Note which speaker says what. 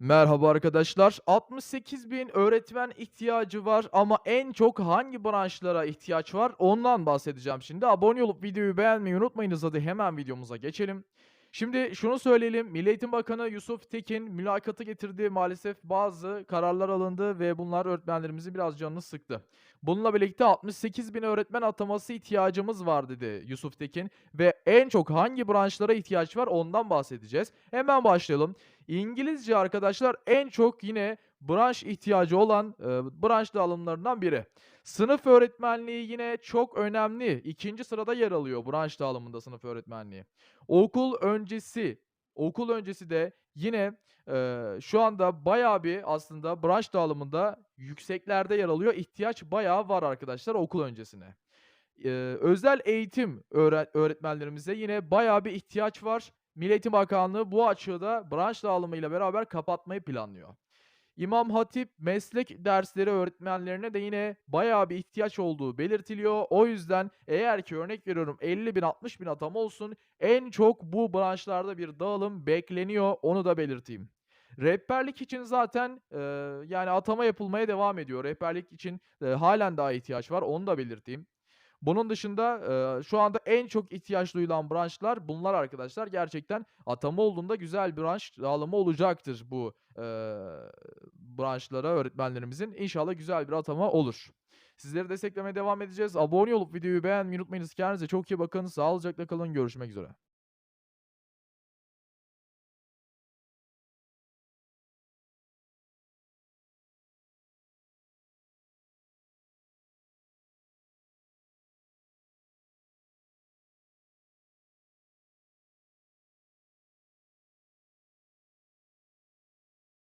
Speaker 1: Merhaba arkadaşlar. 68 bin öğretmen ihtiyacı var ama en çok hangi branşlara ihtiyaç var ondan bahsedeceğim şimdi. Abone olup videoyu beğenmeyi unutmayınız hadi hemen videomuza geçelim. Şimdi şunu söyleyelim. Milli Eğitim Bakanı Yusuf Tekin mülakatı getirdi. Maalesef bazı kararlar alındı ve bunlar öğretmenlerimizin biraz canını sıktı. Bununla birlikte 68 bin öğretmen ataması ihtiyacımız var dedi Yusuf Tekin ve en çok hangi branşlara ihtiyaç var ondan bahsedeceğiz. Hemen başlayalım. İngilizce arkadaşlar en çok yine branş ihtiyacı olan e, branş dağılımlarından biri. Sınıf öğretmenliği yine çok önemli. İkinci sırada yer alıyor branş dağılımında sınıf öğretmenliği. Okul öncesi, okul öncesi de yine e, şu anda bayağı bir aslında branş dağılımında yükseklerde yer alıyor. İhtiyaç bayağı var arkadaşlar okul öncesine. Eee, özel eğitim öğre öğretmenlerimize yine bayağı bir ihtiyaç var. Milli Eğitim Bakanlığı bu açığı da branş dağılımıyla beraber kapatmayı planlıyor. İmam Hatip meslek dersleri öğretmenlerine de yine bayağı bir ihtiyaç olduğu belirtiliyor. O yüzden eğer ki örnek veriyorum 50 bin 60 bin atama olsun en çok bu branşlarda bir dağılım bekleniyor onu da belirteyim. Rehberlik için zaten eee, yani atama yapılmaya devam ediyor. Rehberlik için eee, halen daha ihtiyaç var onu da belirteyim. Bunun dışında, eee, şu anda en çok ihtiyaç duyulan branşlar bunlar arkadaşlar. Gerçekten atama olduğunda güzel branş dağılımı olacaktır bu, eee, branşlara öğretmenlerimizin. İnşallah güzel bir atama olur. Sizleri desteklemeye devam edeceğiz. Abone olup videoyu beğenmeyi unutmayınız. Kendinize çok iyi bakın. Sağlıcakla kalın. Görüşmek üzere.